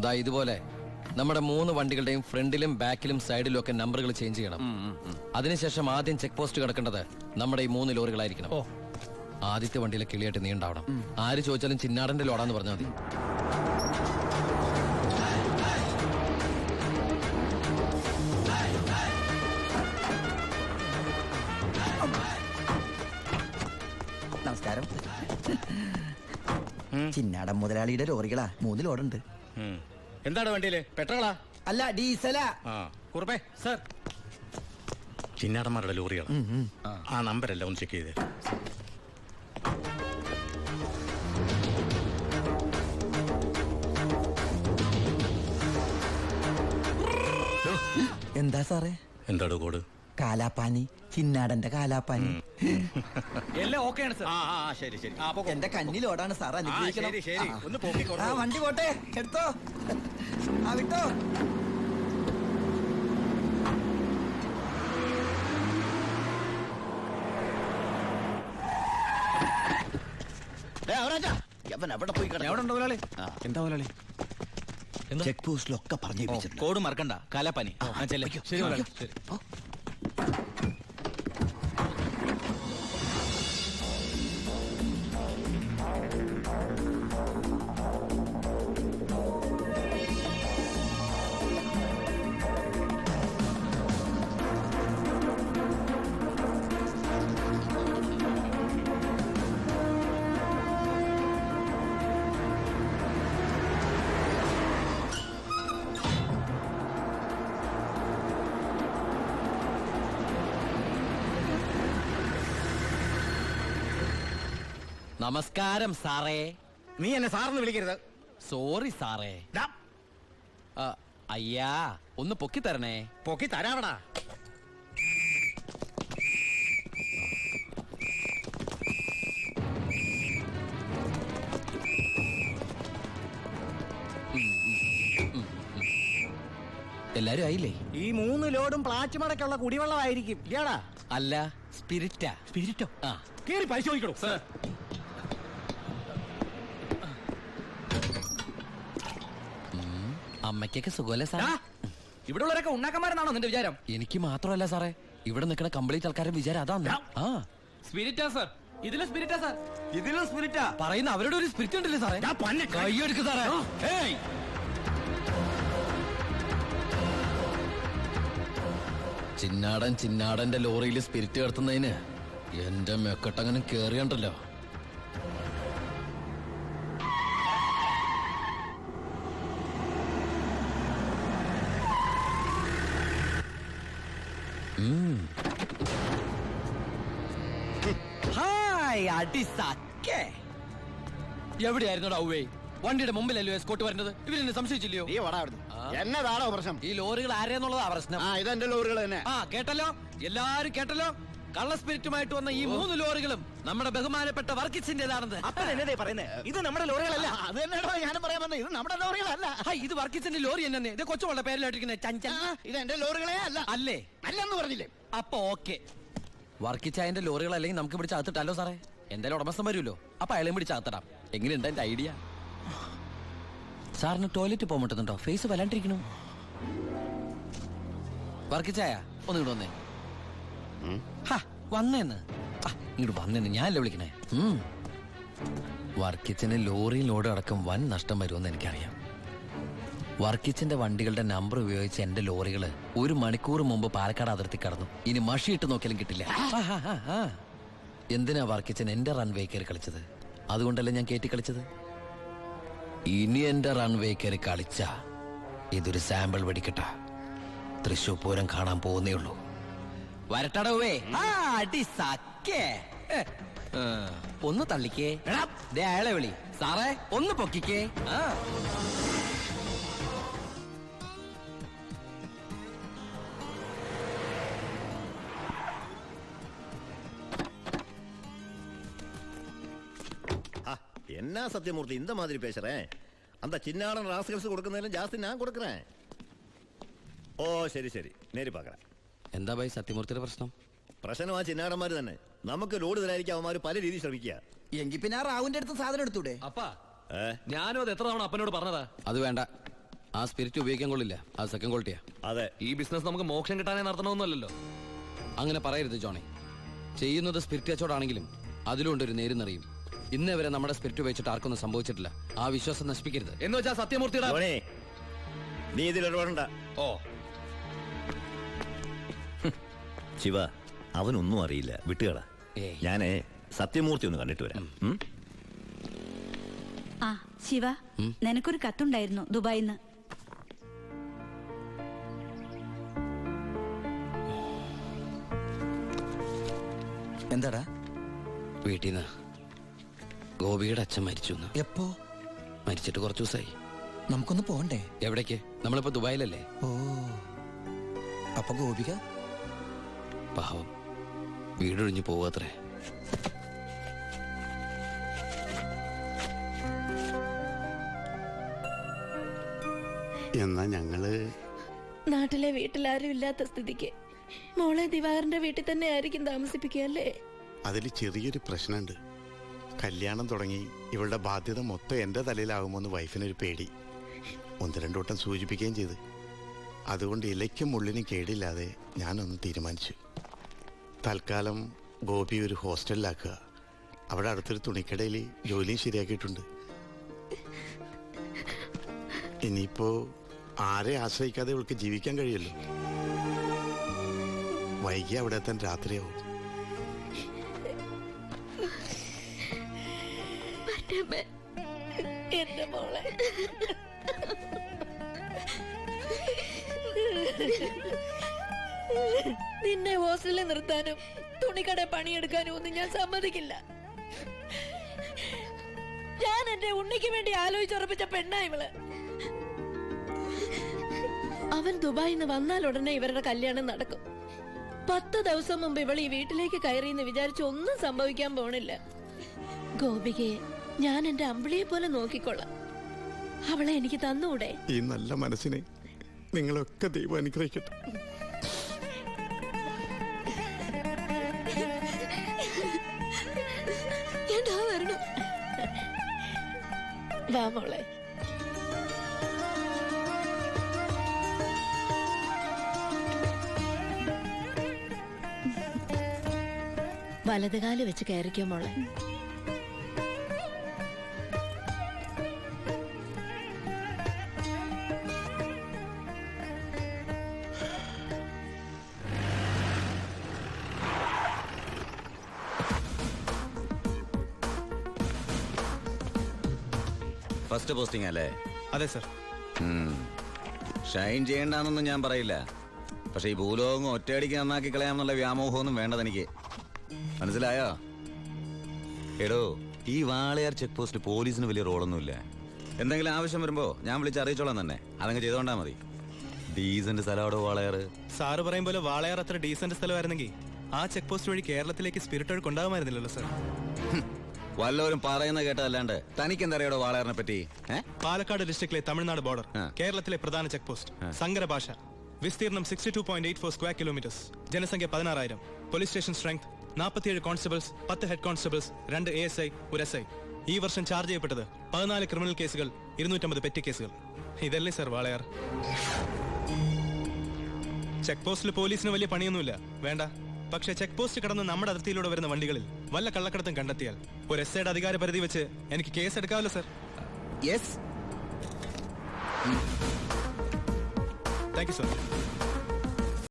ദാ ഇതുപോലെ. നമ്മുടെ മൂന്ന് വണ്ടികളുടെയും ഫ്രണ്ടിലും ബാക്കിലും സൈഡിലും ഒക്കെ നമ്പറുകൾ ചേഞ്ച് ചെയ്യണം. അതിനുശേഷം ആദ്യം ചെക്ക് പോസ്റ്റ് കിടക്കേണ്ടത് നമ്മുടെ ഈ മൂന്ന് ലോറികളായിരിക്കണം. ആദ്യത്തെ വണ്ടിയിലെ കിളിയായിട്ട് നീ ഉണ്ടാവണം. ആര് ചോദിച്ചാലും ചിന്നാടന്റെ ലോഡാന്ന് പറഞ്ഞാൽ മതി. നമസ്കാരം. ചിന്നാടൻ മുതലാളിയുടെ ലോറികളാ. മൂന്ന് ലോഡുണ്ട്. എന്താണ് വണ്ടിയിൽ? പെട്രോളാ? അല്ല ഡീസലാ. ആ. കുറുപ്പേ സർ. ചിന്നാടന്മാരുടെ ലോറികൾ ആ നമ്പരല്ല ഒന്ന് ചെക്ക് ചെയ്തേ. എന്താ സാറേ? എന്താടോ കോഡ്? കാലാപ്പാനി. ചിന്നാടന്റെ കാലാപ്പാനി. എല്ലാം ഓക്കെയാണ് സർ. ആ ആ ആ, ശരി ശരി. ആ പൊക്കോ. എന്റെ കന്നിലോടാണ് സാർ ആ, അനുഗ്രഹിക്കണം. ശരി ശരി. ആ. ഒന്ന് പോക്കി ആ വണ്ടി പോട്ടെ. എടുത്തോ. ആ വിട്ടോ. എവിടെ ഉണ്ട് മുതലാളി? എന്താ മുതലാളി? ചെക്ക് പോസ്റ്റിലൊക്കെ പറഞ്ഞു കോഡ് മറക്കണ്ട. കാലാപ്പാനി. ആ, ചെല്ല്. ശരി മുതലാളി. ശരി. നമസ്കാരം സാറേ. നീ എന്നെ സാറിന് വിളിക്കരുത്. സോറി സാറേ. ദാ, ആ, അയ്യാ ഒന്ന് പൊക്കി തരണേ. പൊക്കി തരാവടാ. എല്ലാരും ആയില്ലേ? ഈ മൂന്ന് ലോഡും പ്ലാച്ചുമടക്കുള്ള കുടിവെള്ളമായിരിക്കും. ഇയാടാ അല്ല സ്പിരിറ്റാ. സ്പിരിറ്റോ? ആ. കേറി പരിശോധിക്കണോ? അമ്മയ്ക്കൊക്കെ സുഖമല്ലേ സാറേ? ഇവിടെ ഉള്ളവരൊക്കെ ഉണ്ണാക്കന്മാരെന്നാണോ നിന്റെ വിചാരം? എനിക്ക് മാത്രമല്ല സാറേ. ഇവിടെ നിൽക്കുന്ന കംപ്ലീറ്റ് ആൾക്കാരും വിചാരം അതാണ് ആ. സ്പിരിറ്റാ സർ. ഇതിലും സ്പിരിറ്റാ സർ. ഇതിലും സ്പിരിറ്റാ? പറയുന്ന അവരുടെ ഒരു സ്പിരിറ്റ് ഉണ്ടല്ലേ സാറേ? കൈയെടുക്ക് സാറേ. ചിന്നാടൻ ചിന്നാടന്റെ ലോറിയിൽ സ്പിരിറ്റ് കടത്തുന്നതിന് എന്റെ മെക്കട്ടങ്ങനെ കേറിയണ്ടല്ലോ. അടി സക്കേ എവിടെയായിരുന്നു ഔവേ വണ്ടിയുടെ മുമ്പിലല്ലോ എസ്കോട്ട് വരുന്നത് ഇവരെന്നെ സംശയിച്ചില്ലയോ? നീ വടാ അവിടുന്ന്. എന്നതാണോ പ്രശ്നം? ഈ ലോറികൾ ആരെന്നുള്ളതാ പ്രശ്നം. ആ ഇതെന്റെ ലോറികൾ തന്നെ. ആ കേട്ടല്ലോ? എല്ലാരും കേട്ടല്ലോ? കള്ള സ്പിരിറ്റുമായിട്ട് വന്ന ഈ മൂന്ന് ലോറികളും നമ്മുടെ ബഹുമാനപ്പെട്ട വർക്കിച്ചിന്റേതാണെന്ന് അപ്പൊ എന്നതേ പറയുന്നത് ഇത് നമ്മുടെ ലോറികളല്ല. അത് തന്നെയാണോ ഞാനും പറയാൻ വന്നത് ഇത് നമ്മുടെ ലോറികളല്ല. ഇത് വർക്കിച്ചിന്റെ ലോറി തന്നെ ഇത് കൊച്ചുമള്ള പേരിലായിട്ടിരിക്കുന്ന ചഞ്ചൽ ഇത് എന്റെ ലോറികളെ അല്ല. അല്ലേ? അല്ലെന്ന് പറഞ്ഞില്ലേ? അപ്പൊ ഓക്കെ. വർക്കിച്ചായന്റെ ലോറികൾ അല്ലെങ്കിൽ നമുക്ക് ഇവിടെ അകത്തിട്ടല്ലോ സാറേ? എന്തായാലും ഉടമസ്ഥൻ വരുമല്ലോ. അപ്പൊ അയാളെയും പിടിച്ച് അകത്തിടാം എങ്ങനെയുണ്ട് എന്റെ ഐഡിയ? സാറിന് ടോയ്ലറ്റ് പോകാൻ പറ്റുന്നുണ്ടോ? ഫേസ് വല്ലാണ്ടിരിക്കണു. വർക്കിച്ചായ? ഒന്ന് ഇങ്ങോട്ട് വന്നേ വന്നേന്ന്. ഇങ്ങോട്ട് വന്നേന്ന്. ഞാനല്ലേ വിളിക്കണേ. വർക്കിച്ചന് ലോറിയിൽ ലോഡ് അടക്കം വൻ നഷ്ടം വരുമെന്ന് എനിക്കറിയാം. വർക്കിച്ചന്റെ വണ്ടികളുടെ നമ്പർ ഉപയോഗിച്ച് എന്റെ ലോറികൾ ഒരു മണിക്കൂർ മുമ്പ് പാലക്കാട് അതിർത്തി കടന്നു. ഇനി മഷിയിട്ട് നോക്കിയാലും കിട്ടില്ല. എന്തിനാ വർക്കിച്ചൻ എന്റെ റൺവേ കയറി കളിച്ചത്? അതുകൊണ്ടല്ലേ ഞാൻ കയറ്റി കളിച്ചത്? ഇനി എന്റെ റൺവേ കയറി കളിച്ച ഇതൊരു സാമ്പിൾ വെടിക്കട്ട. തൃശൂർ പൂരം കാണാൻ പോകുന്നേ ഉള്ളൂ. വരട്ടടവേ അടി സക്കേ ഒന്ന് തള്ളിക്കേ. ദേ അയാളെ വിളി. സാറേ ഒന്ന് പൊക്കിക്കേ. ആ. என்ன சத்தியமூர்த்தி இந்த மாதிரி பேசுகிறேன் அந்த சின்னாளன் ராஸ்கல்ஸ் கொடுக்குறதுல ஜாஸ்தி நான் கொடுக்குறேன். ഓ ശരി ശരി നേരി പാക്കടാ എന്താ ഭായി സത്യമൂർത്തിയുടെ പ്രശ്നം? പ്രശ്നം ആ ചിന്നാടന്മാർ തന്നെ. നമുക്ക് ലോഡ് തരായിരിക്കും അവന്മാർ പല രീതി ശ്രമിക്കുക. എങ്കി പിന്നെ ആ റാവുന്റെ അടുത്ത് സാധനം എടുത്തൂടെ? അപ്പാ ഞാനും അത് എത്ര തവണ അപ്പനോട് പറഞ്ഞതാ? അത് വേണ്ട. ആ സ്പിരിറ്റ് ഉപയോഗിക്കാൻ കൊള്ളില്ല. അത് സെക്കൻഡ് ക്വാളിറ്റിയാ അതെ. ഈ ബിസിനസ് നമുക്ക് മോക്ഷം കിട്ടാനേ നടത്തണമെന്നല്ലോ അങ്ങനെ പറയരുത് ജോണി. ചെയ്യുന്നത് സ്പിരിറ്റ് കച്ചവടാണെങ്കിലും അതിലുണ്ട് ഒരു നേരുന്നറിയും. ഇന്നേ വരെ നമ്മുടെ സ്പിരിറ്റ് വെച്ചിട്ട് ആർക്കൊന്നും സംഭവിച്ചിട്ടില്ല. ആ വിശ്വാസം നശിപ്പിക്കരുത്. എന്ന് വെച്ചാൽ സത്യമൂർത്തിയുടെ ധോണി നീ ഇതിൽ ഇടപെടണ്ട. ഓ. ശിവ അവനൊന്നും അറിയില്ല. വിട്ടുകള. ഏയ്. ഞാനേ സത്യമൂർത്തി ഒന്ന് കണ്ടിട്ട് വരാം. ഉം? ആ ശിവ നിനക്കൊരു കത്തുണ്ടായിരുന്നു ദുബായിന്ന്. എന്താടാ? വീട്ടിൽ നിന്ന് ഗോപിയുടെ അച്ഛൻ മരിച്ചു എന്ന്. എപ്പോ? മരിച്ചിട്ട് കുറച്ചു ദിവസമായി നമുക്കൊന്ന് പോണ്ടേ? എവിടേക്ക്? നമ്മളിപ്പോ ദുബായിലല്ലേ? ഓ. അപ്പൊ ഗോപിക? പാവം. വീടൊഴിഞ്ഞു പോവാത്രേ. എന്നാ ഞങ്ങൾ നാട്ടിലെ വീട്ടിലാരും ഇല്ലാത്ത സ്ഥിതിക്ക് മോളെ ദിവാറിന്റെ വീട്ടിൽ തന്നെ ആയിരിക്കും താമസിപ്പിക്കുക അല്ലേ? അതിൽ ചെറിയൊരു പ്രശ്നമുണ്ട് കല്യാണം തുടങ്ങി ഇവളുടെ ബാധ്യത മൊത്തം എന്റെ തലയിലാകുമോന്ന് വൈഫിനൊരു പേടി. ഒന്ന് രണ്ടു വട്ടം സൂചിപ്പിക്കുകയും ചെയ്ത്. അതുകൊണ്ട് ഇലയ്ക്കും മുള്ളിനും കേടില്ലാതെ ഞാനൊന്ന് തീരുമാനിച്ചു. തൽക്കാലം ഗോപി ഒരു ഹോസ്റ്റലിലാക്കുക. അവിടെ അടുത്തൊരു തുണിക്കടയിൽ ജോലിയും ശരിയാക്കിയിട്ടുണ്ട്. ഇനിയിപ്പോ ആരെ ആശ്രയിക്കാതെ ഇവൾക്ക് ജീവിക്കാൻ കഴിയല്ലോ വൈകി അവിടെ എത്താൻ രാത്രിയാവും. എന്റെ മോളെ. നിന്നെ ഹോസ്റ്റലിൽ നിർത്താനും തുണിക്കട പണിയെടുക്കാനും ഒന്നും ഞാൻ സമ്മതിക്കില്ല. ഞാൻ എന്റെ ഉണ്ണിക്ക് വേണ്ടി ആലോചിച്ചുറപ്പിച്ച പെണ്ണാ ഇവൾ. അവൻ ദുബായിൽ നിന്ന് വന്നാൽ ഉടനെ ഇവരുടെ കല്യാണം നടക്കും. പത്ത് ദിവസം മുമ്പ് ഇവൾ ഈ വീട്ടിലേക്ക് കയറിയെന്ന് വിചാരിച്ച് ഒന്നും സംഭവിക്കാൻ പോണില്ല. ഗോപികയെ ഞാൻ എന്റെ അമ്പിളിയെ പോലെ നോക്കിക്കൊള്ളാം. അവളെ എനിക്ക് തന്നൂടെ? ഈ നല്ല മനസ്സിനെ നിങ്ങളൊക്കെ ദൈവം അനുഗ്രഹിക്കട്ടെ. വാ മോളെ. വലതുകാൽ വെച്ച് കയറിക്കോ മോളെ. ഫസ്റ്റ് പോസ്റ്റിംഗ് അല്ലേ? അതെ സർ. ഷൈൻ ചെയ്യണ്ടെന്നൊന്നും ഞാൻ പറയില്ല. പക്ഷെ ഈ ഭൂലോകം ഒറ്റയടിക്ക് നന്നാക്കി കളയാമെന്നുള്ള വ്യാമോഹമൊന്നും വേണ്ടത് എനിക്ക്. മനസ്സിലായോ? എടോ ഈ വാളയാർ ചെക്ക് പോസ്റ്റ് പോലീസിന് വലിയ റോളൊന്നുമില്ല. എന്തെങ്കിലും ആവശ്യം വരുമ്പോ ഞാൻ വിളിച്ച് അറിയിച്ചോളാം തന്നെ. അതങ്ങ് ചെയ്തോണ്ടാ മതി. ഡീസന്റ് സ്ഥലമാടോ വാളയാർ? സാറ് പറയും പോലെ വാളയാർ അത്ര ഡീസന്റ് സ്ഥലമായിരുന്നെങ്കിൽ ആ ചെക്ക് പോസ്റ്റ് വഴി കേരളത്തിലേക്ക് സ്പിരിറ്റ് ഒഴുക്കുണ്ടാകുമായിരുന്നില്ലല്ലോ സാർ. സർ വല്ലവരും പറയുന്ന കേട്ടതല്ലാണ്ട് തനിക്ക് എന്തറിയാടോ വാളയാറിനെ പറ്റി? പാലക്കാട് ഡിസ്ട്രിക്റ്റിലെ തമിഴ്നാട് ബോർഡർ കേരളത്തിലെ പ്രധാന ചെക്ക് പോസ്റ്റ് സങ്കര ഭാഷ വിസ്തീർണം sixty two point eight four square kilometres ജനസംഖ്യ പതിനാറായിരം പോലീസ് സ്റ്റേഷൻ സ്ട്രെങ്ത് നാൽപ്പത്തിയേഴ് കോൺസ്റ്റബിൾസ് പത്ത് ഹെഡ് കോൺസ്റ്റബിൾസ് രണ്ട് എ എസ് ഐ ഒരു എസ് ഐ ഈ വർഷം ചാർജ് ചെയ്യപ്പെട്ടത് പതിനാല് ക്രിമിനൽ കേസുകൾ ഇരുന്നൂറ്റമ്പത് പെറ്റി കേസുകൾ ഇതല്ലേ സർ വാളയാർ? ചെക്ക് പോസ്റ്റിൽ പോലീസിന് വലിയ പണിയൊന്നുമില്ല. വേണ്ട. പക്ഷേ ചെക്ക് പോസ്റ്റ് കടന്ന് നമ്മുടെ അതിർത്തിയിലൂടെ വരുന്ന വണ്ടികളിൽ വല്ല കള്ളക്കടത്തും കണ്ടെത്തിയാൽ ഒരു എസ് ഐയുടെ അധികാര പരിധി വെച്ച് എനിക്ക് കേസ് എടുക്കാമല്ലോ sir. Yes thank you sir